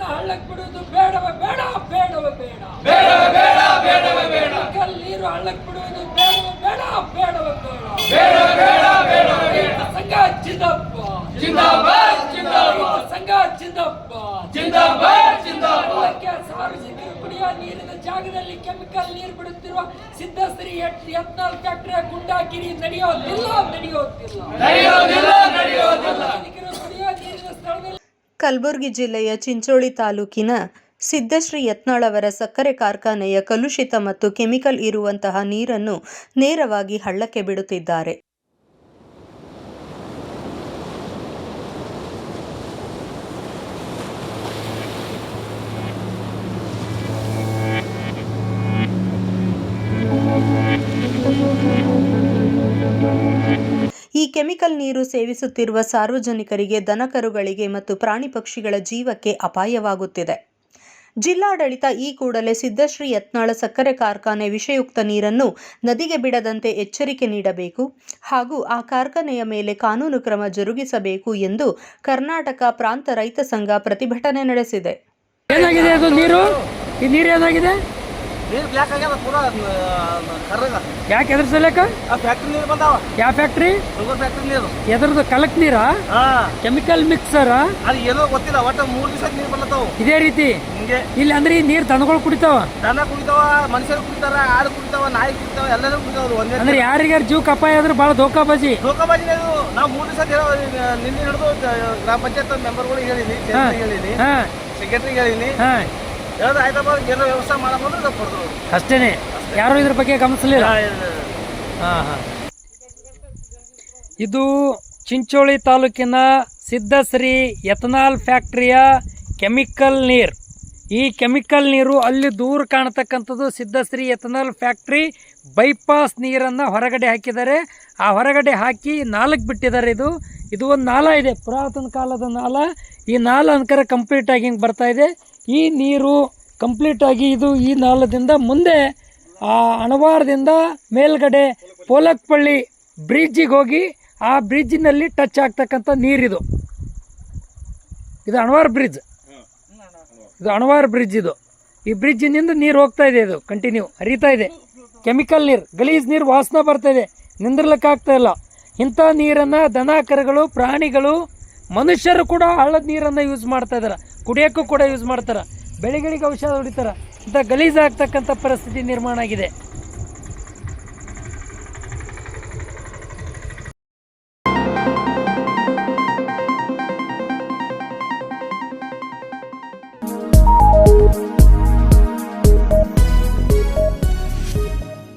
ನೀರನ್ನ ಹಳ್ಳಕ್ಕೆ ಬಿಡುವುದು ಬೇಡವೇ ಬೇಡ ಬೇಡವೇ ಬೇಡ. ಬೇಡವೇ ಬೇಡ ಬೇಡವ ಬೇಡ. ನೀರು ಹಳ್ಳಕ್ಕೆ ಬಿಡುವುದು ಬೇಡವೇ ಬೇಡ ಬೇಡವೇ ಬೇಡ. ಬೇಡ ಬೇಡವೇ ಬೇಡ. ಸಂಘ ಜಿಂದಪ್ಪ ಜಿಂದಾಬಾದ್ ಜಿಂದಾಬಾದ್ ಸಂಘ ಜಿಂದಪ್ಪ ಜಿಂದಾಬಾದ್ ಜಿಂದಾಬಾದ್ ಸಾರ್ವಜನಿಕರು ಕುಡಿಯುವ ನೀರಿನ ಜಾಗದಲ್ಲಿ ಕೆಮಿಕಲ್ ನೀರು ಬಿಡುತ್ತಿರುವ ಸಿದ್ಧಶ್ರೀ ಎಟ್ ಯತ್ನಾಳ್ ಫ್ಯಾಕ್ಟರಿಯ ಗುಂಡಾಗಿರಿ ನಡೆಯೋದಿಲ್ಲ ನಡೆಯೋದಿಲ್ಲ ನಡೆಯೋದಿಲ್ಲ ನಡೆಯೋದಿಲ್ಲ ಸಾರ್ವಜನಿಕರು ಕುಡಿಯುವ ನೀರಿನ ಸ್ಥಳದಲ್ಲಿ ಕಲಬುರಗಿ ಜಿಲ್ಲೆಯ ಚಿಂಚೋಳಿ ತಾಲೂಕಿನ ಸಿದ್ದಶ್ರೀ ಯತ್ನಾಳ್ ಅವರ ಸಕ್ಕರೆ ಕಾರ್ಖಾನೆಯ ಕಲುಷಿತ ಮತ್ತು ಕೆಮಿಕಲ್ ಇರುವಂತಹ ನೀರನ್ನು ನೇರವಾಗಿ ಹಳ್ಳಕ್ಕೆ ಬಿಡುತ್ತಿದ್ದಾರೆ. ಕೆಮಿಕಲ್ ನೀರು ಸೇವಿಸುತ್ತಿರುವ ಸಾರ್ವಜನಿಕರಿಗೆ ದನಕರುಗಳಿಗೆ ಮತ್ತು ಪ್ರಾಣಿ ಪಕ್ಷಿಗಳ ಜೀವಕ್ಕೆ ಅಪಾಯವಾಗುತ್ತಿದೆ. ಜಿಲ್ಲಾಡಳಿತ ಈ ಕೂಡಲೇ ಸಿದ್ದಶ್ರೀ ಯತ್ನಾಳ ಸಕ್ಕರೆ ಕಾರ್ಖಾನೆ ವಿಷಯುಕ್ತ ನೀರನ್ನು ನದಿಗೆ ಬಿಡದಂತೆ ಎಚ್ಚರಿಕೆ ನೀಡಬೇಕು ಹಾಗೂ ಆ ಕಾರ್ಖಾನೆಯ ಮೇಲೆ ಕಾನೂನು ಕ್ರಮ ಜರುಗಿಸಬೇಕು ಎಂದು ಕರ್ನಾಟಕ ಪ್ರಾಂತ ರೈತ ಸಂಘ ಪ್ರತಿಭಟನೆ ನಡೆಸಿದೆ. ಏನಾಗಿದೆ ನೀರು? ಈ ನೀರು ಏನಾಗಿದೆ? ನೀರು ಬ್ಲ್ಯಾಕ್ ಆಗ್ಯದ ಪೂರ ಕರ್ರಗ. ಯಾಕೆ ಎದ್ರ ಸಲಕ ಆ ಫ್ಯಾಕ್ಟ್ರಿ ನೀರು ಬಂದಾವ. ಯಾವ ಫ್ಯಾಕ್ಟ್ರಿ ಶುಗರ್ ಫ್ಯಾಕ್ಟ್ರಿ ನೀರು. ಎದ್ರದ್ದು ಕಲಕ್ ನೀರಾ? ಕೆಮಿಕಲ್ ಮಿಕ್ಸರ್ ಅದು ಏನೋ ಗೊತ್ತಿಲ್ಲ ಒಟ್ಟು ಮೂರು ದಿವಸ ನೀರು ಬರ್ಲತ್ತಾವ ಇದೇ ರೀತಿ? ಹಿಂಗೆ. ಇಲ್ಲಿ ಅಂದ್ರೆ ಈ ನೀರು ದನಗಳು ಕುಡಿತಾವ? ದನ ಕುಡಿತಾವ ಮನುಷ್ಯರು ಕುಡಿತಾರ ಆಡು ಕುಡಿತಾವ ನಾಯಿ ಕುಡಿತಾವ ಎಲ್ಲರೂ ಕುಡಿತಾವ ಒಂದೇ ಅಂದ್ರೆ ಯಾರಿಗಾರ ಜೀವಕ್ಕೆ ಅಪಾಯ ಆದ್ರೆ ಬಜಿ ಧೋಕಾಬಾಜಿ. ಇದು ನಾವು ಮೂರು ದಿವಸ ನಿನ್ನೆ ಹಿಡಿದು ಗ್ರಾಮ ಪಂಚಾಯತ್ ಮೆಂಬರ್ಗಳಿಗೆ ಹೇಳಿನಿ ಹೇಳಿನಿ ಸೆಕ್ರೆಟರಿಗೆ ಹೇಳಿನಿ ಏನೋ ವ್ಯವಸ್ಥೆ ನಾವು ಅಷ್ಟೇನೆ. ಯಾರು ಇದ್ರ ಬಗ್ಗೆ ಗಮನಿಸಲಿಲ್ಲ. ಹಾ ಹಾ ಇದು ಚಿಂಚೋಳಿ ತಾಲೂಕಿನ ಸಿದ್ದಶ್ರೀ ಎಥನಾಲ್ ಫ್ಯಾಕ್ಟ್ರಿಯ ಕೆಮಿಕಲ್ ನೀರು. ಈ ಕೆಮಿಕಲ್ ನೀರು ಅಲ್ಲಿ ದೂರ ಕಾಣತಕ್ಕಂಥದ್ದು ಸಿದ್ದಶ್ರೀ ಎಥನಾಲ್ ಫ್ಯಾಕ್ಟ್ರಿ ಬೈಪಾಸ್ ನೀರನ್ನು ಹೊರಗಡೆ ಹಾಕಿದ್ದಾರೆ. ಆ ಹೊರಗಡೆ ಹಾಕಿ ನಾಲ್ಕು ಬಿಟ್ಟಿದ್ದಾರೆ ಇದು. ಇದು ಒಂದು ನಾಲ ಇದೆ. ಪುರಾತನ ಕಾಲದ ನಾಲ. ಈ ನಾಲ ಅನ್ಕರ ಕಂಪ್ಲೀಟಾಗಿ ಹಿಂಗೆ ಬರ್ತಾ ಇದೆ. ಈ ನೀರು ಕಂಪ್ಲೀಟ್ ಆಗಿ ಇದು ಈ ನಾಲದಿಂದ ಮುಂದೆ ಆ ಅಣವಾರದಿಂದ ಮೇಲ್ಗಡೆ ಪೋಲಕ್ಪಳ್ಳಿ ಬ್ರಿಡ್ಜಿಗೆ ಹೋಗಿ ಆ ಬ್ರಿಡ್ಜಿನಲ್ಲಿ ಟಚ್ ಆಗ್ತಕ್ಕಂಥ ನೀರಿದು. ಇದು ಅಣವಾರ ಬ್ರಿಡ್ಜ್. ಇದು ಅಣವಾರ ಬ್ರಿಡ್ಜ್ ಇದು. ಈ ಬ್ರಿಡ್ಜಿನಿಂದ ನೀರು ಹೋಗ್ತಾ ಇದೆ ಇದು ಕಂಟಿನ್ಯೂ ಹರಿತಾ ಇದೆ. ಕೆಮಿಕಲ್ ನೀರು, ಗಲೀಜ್ ನೀರು ವಾಸನೆ ಬರ್ತಾ ಇದೆ ನಿಂದಿರ್ಲಿಕ್ಕೆ ಆಗ್ತಾ ಇಲ್ಲ. ಇಂಥ ನೀರನ್ನು ದನ ಕರುಗಳು ಪ್ರಾಣಿಗಳು ಮನುಷ್ಯರು ಕೂಡ ಹಳ್ಳದ ನೀರನ್ನು ಯೂಸ್ ಮಾಡ್ತಾ ಇದ್ದಾರೆ ಕುಡಿಯೋಕ್ಕೂ ಕೂಡ ಯೂಸ್ ಮಾಡ್ತಾರೆ. ಬೆಳೆಗಳಿಗೆ ಔಷಧ ಹೊಡಿತಾರೆ. ಇಂಥ ಗಲೀಜಾಗ್ತಕ್ಕಂಥ ಪರಿಸ್ಥಿತಿ ನಿರ್ಮಾಣ ಆಗಿದೆ.